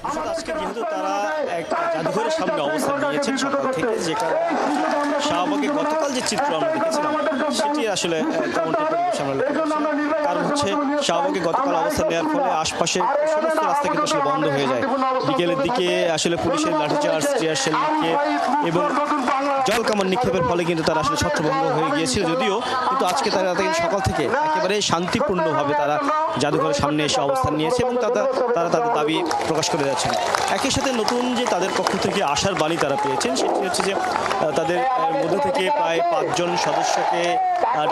অর্থাৎ আজকে যেহেতু তারা এক জাদুঘরের সামনে অবস্থান নিয়েছেন সকাল থেকে যেখানে শাহবাগে গতকাল যে চিত্র আমরা দেখেছিলাম সেটি আসলে পরিবেশ আমরা হচ্ছে শাহবাগে গতকাল অবস্থান নেওয়ার ফলে আশপাশের সমস্ত রাস্তা কিন্তু আসলে বন্ধ হয়ে যায়। বিকেলের দিকে আসলে পুলিশের লাঠিচার্জ টিয়ার শেল নিক্ষেপ এবং জল কামান নিক্ষেপের ফলে কিন্তু তারা আসলে ছত্রভঙ্গ হয়ে গিয়েছিল। যদিও কিন্তু আজকে তারা কিন্তু সকাল থেকে একেবারে শান্তিপূর্ণভাবে তারা জাদুঘরের সামনে এসে অবস্থান নিয়েছে এবং তারা তারা তাদের দাবি প্রকাশ করে যাচ্ছেন। একই সাথে নতুন যে তাদের পক্ষ থেকে আসার বাণী তারা পেয়েছেন, সেটি হচ্ছে যে তাদের মধ্যে থেকে প্রায় পাঁচজন সদস্যকে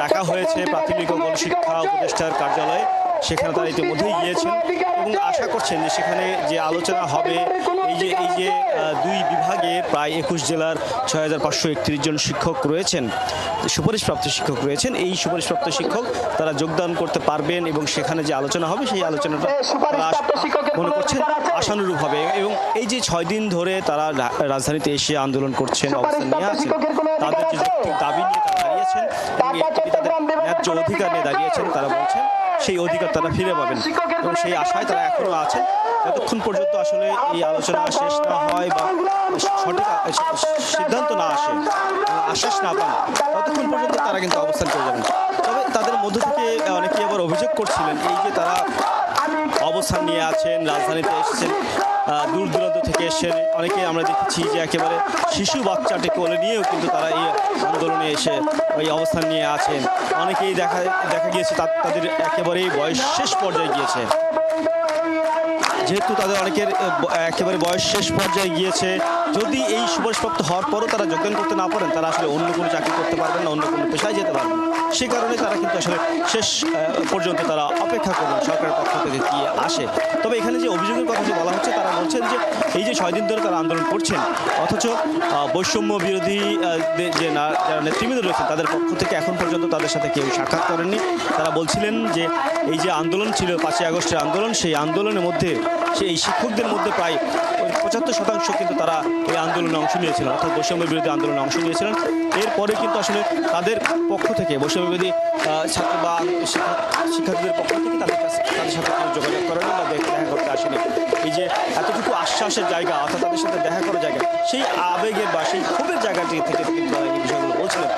ডাকা হয়েছে প্রাথমিক ও গণশিক্ষা উপদেষ্টার কার্যালয়ে। সেখানে তারা ইতিমধ্যেই গিয়েছেন এবং আশা করছেন যে সেখানে যে আলোচনা হবে এই যে এই যে দুই বিভাগে প্রায় একুশ জেলার ছয় হাজার পাঁচশো একত্রিশ জন শিক্ষক রয়েছেন। সুপারিশপ্রাপ্ত শিক্ষক রয়েছেন। এই সুপারিশপ্রাপ্ত শিক্ষক তারা যোগদান করতে পারবেন এবং সেখানে যে আলোচনা হবে সেই আলোচনাটা মনে করছেন আশানুরূপ হবে এবং এই যে ছয় দিন ধরে তারা রাজধানীতে এসে আন্দোলন করছেন অবস্থান নিয়ে আছেন তাদের যে দাবি নিয়ে তারা এবং ন্যায্য অধিকার নিয়ে দাঁড়িয়েছেন তারা বলছেন সেই অধিকার তারা ফিরে পাবেন। এবং সেই আশায় তারা এখনও আছেন যতক্ষণ পর্যন্ত আসলে এই আলোচনা শেষ না হয় বা সঠিক সিদ্ধান্ত না আসে আশ্বাস না পান ততক্ষণ পর্যন্ত তারা কিন্তু অবস্থান করে যাবেন। তবে তাদের মধ্য থেকে অনেকেই আবার অভিযোগ করছিলেন এই যে তারা অবস্থান নিয়ে আছেন, রাজধানীতে এসেছেন দূর দূরান্ত থেকে এসেছেন। অনেকে আমরা দেখেছি যে একেবারে শিশু বাচ্চাটি কোলে নিয়েও কিন্তু তারা এই আন্দোলনে এসে ওই অবস্থান নিয়ে আছেন। অনেকেই দেখা দেখা গিয়েছে তাদের একেবারেই বয়স শেষ পর্যায়ে গিয়েছে। যেহেতু তাদের অনেকের একেবারে বয়স শেষ পর্যায়ে গিয়েছে, যদি এই সুপারিশপ্রাপ্ত হওয়ার পরও তারা যোগদান করতে না পারেন, তারা আসলে অন্য কোনো চাকরি করতে পারবেন না, অন্য কোনো পেশায় যেতে পারবেন। সে কারণে তারা কিন্তু আসলে শেষ পর্যন্ত তারা অপেক্ষা করবেন সরকারের পক্ষ থেকে কি আসে তবে এখানে যে অভিযোগের কথা যে বলা হচ্ছে, তারা বলছেন যে এই যে ছয় দিন ধরে তারা আন্দোলন করছেন, অথচ বৈষম্য বিরোধী যে যারা নেতৃবৃন্দ রয়েছেন, তাদের পক্ষ থেকে এখন পর্যন্ত তাদের সাথে কেউ সাক্ষাৎ করেননি তারা বলছিলেন যে এই যে আন্দোলন ছিল পাঁচই আগস্টের আন্দোলন, সেই আন্দোলনের মধ্যে সেই শিক্ষকদের মধ্যে প্রায় পঁচাত্তর শতাংশ কিন্তু তারা এই আন্দোলনে অংশ নিয়েছিলেন, অর্থাৎ বৈষম্য বিরোধী আন্দোলনে অংশ নিয়েছিলেন। এরপরে কিন্তু আসলে তাদের পক্ষ থেকে বৈষম্য বিরোধী ছাত্র বা শিক্ষার্থীদের পক্ষ থেকে তাদের কাছে, তাদের সাথে কেউ যোগাযোগ করেনি বা দেখ- করতে আসেনি। এই যে এতটুকু আশ্বাসের জায়গা, অর্থাৎ তাদের সাথে দেখা করার জায়গা, সেই আবেগের বা সেই ক্ষোভের জায়গাটি থেকে কিন্তু তারা এই বিষয়গুলো বলছিলেন।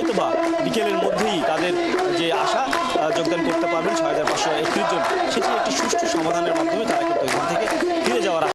করছেন হয়তো বা বিকেলের মধ্যেই তাদের যে আশা যোগদান করতে পারবেন ছয় হাজার পাঁচশো একত্রিশ জন। সেটি একটি সুষ্ঠু সমাধানের মাধ্যমে তারা কিন্তু এখান থেকে